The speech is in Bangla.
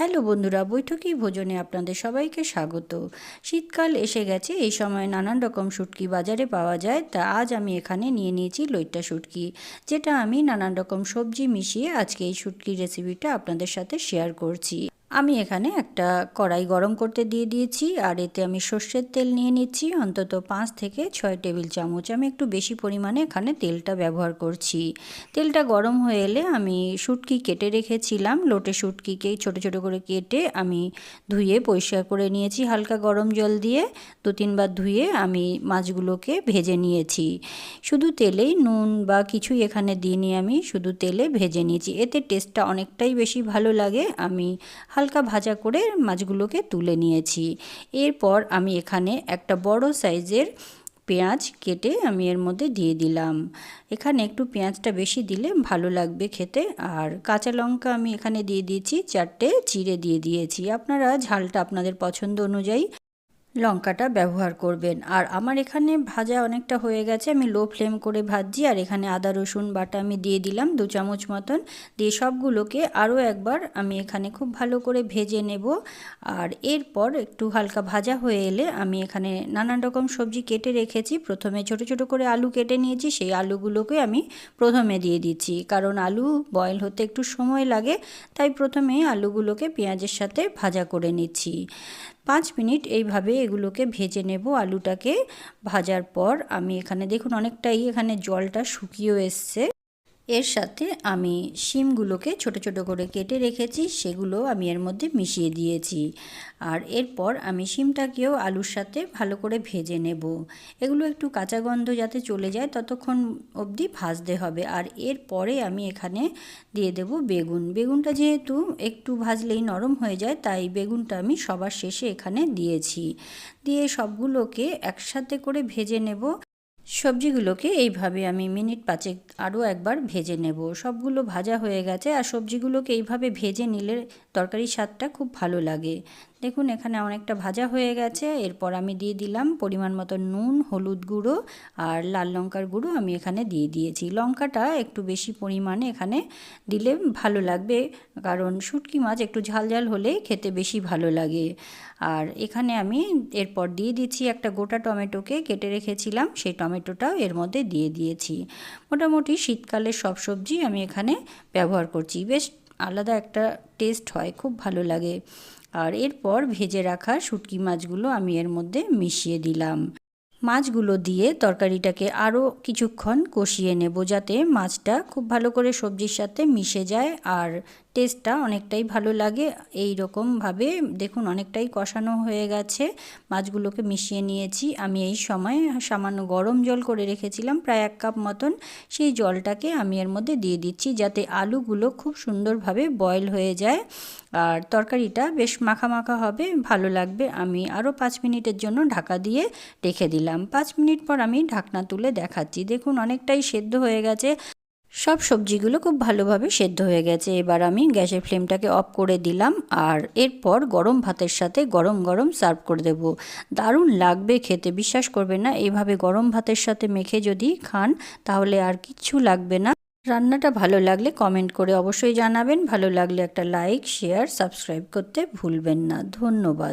হ্যালো বন্ধুরা, বৈঠকি ভোজনে আপনাদের সবাইকে স্বাগত। শীতকাল এসে গেছে, এই সময় নানান রকম শুটকি বাজারে পাওয়া যায়, তা আজ আমি এখানে নিয়ে নিয়েছি লইট্টা শুটকি, যেটা আমি নানান রকম সবজি মিশিয়ে আজকে এই শুটকির রেসিপিটা আপনাদের সাথে শেয়ার করছি। আমি এখানে একটা কড়াই গরম করতে দিয়ে দিয়েছি, আর এতে আমি সর্ষের তেল নিয়ে নিচ্ছি। অন্তত পাঁচ থেকে ছয় টেবিল চামচ। আমি একটু বেশি পরিমাণে এখানে তেলটা ব্যবহার করছি। তেলটা গরম হয়ে এলে আমি শুটকি কেটে রেখেছিলাম। লোটে শুটকিকে ছোট ছোট করে কেটে আমি ধুয়ে পরিষ্কার করে নিয়েছি। হালকা গরম জল দিয়ে দু তিনবার ধুয়ে আমি মাছগুলোকে ভেজে নিয়েছি। শুধু তেলেই নুন বা কিছুই এখানে দিইনি আমি, শুধু তেলে ভেজে নিয়েছি। এতে টেস্টটা অনেকটাই বেশি ভালো লাগে। আমি হালকা ভাজা করে মাছগুলোকে তুলে নিয়েছি। এরপর আমি এখানে একটা বড় সাইজের পেঁয়াজ কেটে আমি এর মধ্যে দিয়ে দিলাম। এখানে একটু পেঁয়াজটা বেশি দিলে ভালো লাগবে খেতে। আর কাঁচা লঙ্কা আমি এখানে দিয়ে দিয়েছি, চারটে চিড়ে দিয়ে দিয়েছি। আপনারা ঝালটা আপনাদের পছন্দ অনুযায়ী লঙ্কাটা ব্যবহার করবেন। আর আমার এখানে ভাজা অনেকটা হয়ে গেছে, আমি লো ফ্লেম করে ভাজছি। আর এখানে আদা, রসুন, বাটা আমি দিয়ে দিলাম দু চামচ মতন। দিয়ে সবগুলোকে আরও একবার আমি এখানে খুব ভালো করে ভেজে নেব। আর এরপর একটু হালকা ভাজা হয়ে এলে আমি এখানে নানান রকম সবজি কেটে রেখেছি। প্রথমে ছোট ছোট করে আলু কেটে নিয়েছি, সেই আলুগুলোকে আমি প্রথমে দিয়ে দিচ্ছি। কারণ আলু বয়েল হতে একটু সময় লাগে, তাই প্রথমে আলুগুলোকে পেঁয়াজের সাথে ভাজা করে নিচ্ছি। পাঁচ মিনিট এইভাবে এগুলোকে ভেজে নেব আলুটাকে ভাজার পর। আমি এখানে দেখুন অনেকটাই এখানে জলটা শুকিয়েও এসছে। এর সাথে আমি শিমগুলোকে ছোট ছোট করে কেটে রেখেছি সেগুলো আমি এর মধ্যে মিশিয়ে দিয়েছি। আর এরপর আমি শিমটাকেও আলুর সাথে ভালো করে ভেজে নেব। এগুলো একটু কাঁচা গন্ধ যাতে চলে যায় ততক্ষণ অবধি ভাজতে হবে। আর এরপরে আমি এখানে দিয়ে দেব বেগুন। বেগুনটা যেহেতু একটু ভাজলেই নরম হয়ে যায়, তাই বেগুনটা আমি সবার শেষে এখানে দিয়েছি। দিয়ে সবগুলোকে একসাথে করে ভেজে নেব। সবজিগুলোকে এইভাবে আমি মিনিট পাঁচেক আরও একবার ভেজে নেব। সবগুলো ভাজা হয়ে গেছে আর সবজিগুলোকে এইভাবে ভেজে নিলে তরকারির স্বাদটা খুব ভালো লাগে। দেখুন, এখানে অনেকটা ভাজা হয়ে গেছে। এরপর আমি দিয়ে দিলাম পরিমাণ মতো নুন, হলুদ গুঁড়ো আর লাল লঙ্কার গুঁড়ো আমি এখানে দিয়ে দিয়েছি। লঙ্কাটা একটু বেশি পরিমাণে এখানে দিলে ভালো লাগবে কারণ শুটকি মাছ একটু ঝাল ঝাল হলে খেতে বেশি ভালো লাগে। আর এখানে আমি এরপর দিয়ে দিচ্ছি একটা গোটা টমেটোকে। কেটে রেখেছিলাম, সেই টমেটোটাও এর মধ্যে দিয়ে দিয়েছি। মোটামুটি শীতকালে সব সবজি আমি এখানে ব্যবহার করছি। বেশ আলাদা একটা টেস্ট হয়, খুব ভালো লাগে। আর এরপর ভেজে রাখা শুটকি মাছগুলো আমি এর মধ্যে মিশিয়ে দিলাম। মাছগুলো দিয়ে তরকারিটাকে আরও কিছুক্ষণ কষিয়ে নেব যাতে মাছটা খুব ভালো করে সবজির সাথে মিশে যায় আর টেস্টটা অনেকটাই ভালো লাগে। এই রকমভাবে দেখুন অনেকটাই কষানো হয়ে গেছে। মাছগুলোকে মিশিয়ে নিয়েছি। আমি এই সময় সামান্য গরম জল করে রেখেছিলাম, প্রায় এক কাপ মতন। সেই জলটাকে আমি এর মধ্যে দিয়ে দিচ্ছি যাতে আলুগুলো খুব সুন্দরভাবে বয়েল হয়ে যায়। আর তরকারিটা বেশ মাখা মাখা হবে, ভালো লাগবে। আমি আরও পাঁচ মিনিটের জন্য ঢাকা দিয়ে রেখে দিলাম। পাঁচ মিনিট পর আমি ঢাকনা তুলে দেখাচ্ছি। দেখুন, অনেকটাই সেদ্ধ হয়ে গেছে। সব সবজিগুলো খুব ভালোভাবে সেদ্ধ হয়ে গেছে। এবার আমি গ্যাসের ফ্লেমটাকে অফ করে দিলাম আর এরপর গরম ভাতের সাথে গরম গরম সার্ভ করে দেব। দারুণ লাগবে খেতে, বিশ্বাস করবে না। এইভাবে গরম ভাতের সাথে মেখে যদি খান, তাহলে আর কিচ্ছু লাগবে না। রান্নাটা ভালো লাগলে কমেন্ট করে অবশ্যই জানাবেন। ভালো লাগলে একটা লাইক শেয়ার সাবস্ক্রাইব করতে ভুলবেন না। ধন্যবাদ।